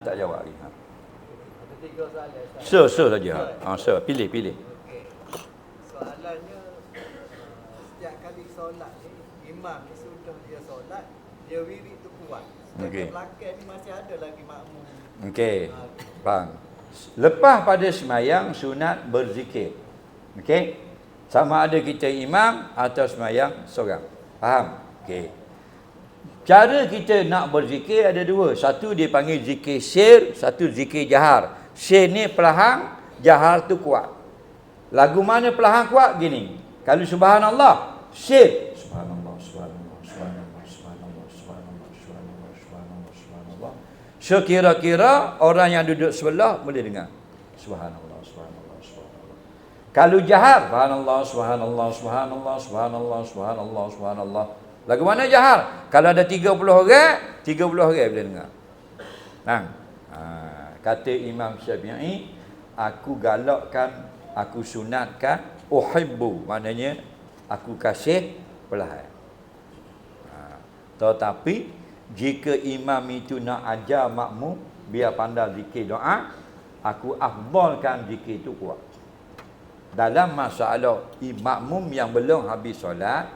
Tak jawab lagi. Ha. Ada tiga soalan. Sir, sir saja. Ha, sir. Pilih, pilih. Okey. Soalannya uh, setiap kali solat ni imam ni sudah dia solat dia wirid tu kuat. Setiap Okey. belakang ni masih ada lagi makmum. Okey. Faham. Lepas pada semayang sunat berzikir. Okey. Sama ada kita imam atau semayang seorang. Faham? Okey. Cara kita nak berzikir ada dua. Satu dia panggil zikir sir, satu zikir jahar. Sir ni perlahan, jahar tu kuat. Lagu mana perlahan kuat? Gini. Kalau subhanallah, sir. Subhanallah, subhanallah, subhanallah, subhanallah, subhanallah, subhanallah, subhanallah, subhanallah. Sekira-kira orang yang duduk sebelah boleh dengar. Subhanallah, subhanallah, subhanallah. Kalau jahar, subhanallah, subhanallah, subhanallah, subhanallah, subhanallah, subhanallah. Lagu mana jahar? Kalau ada 30 orang, 30 orang boleh dengar. Nah. Ha, kata Imam Syafi'i, aku galakkan, aku sunatkan, uhibbu, maknanya aku kasih perlahan. Ha, tetapi jika imam itu nak ajar makmum biar pandai zikir doa, aku afdalkan zikir itu kuat. Dalam masalah i- makmum yang belum habis solat,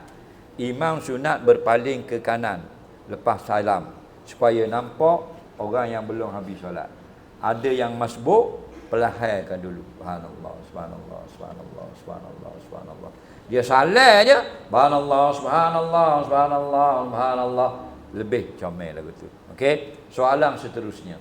imam sunat berpaling ke kanan lepas salam supaya nampak orang yang belum habis solat. Ada yang masbuk, perlahankan dulu. Subhanallah, subhanallah, subhanallah, subhanallah, subhanallah. Dia salah je. Subhanallah, subhanallah, subhanallah, subhanallah. Lebih comel lagu tu. Okey? Soalan seterusnya.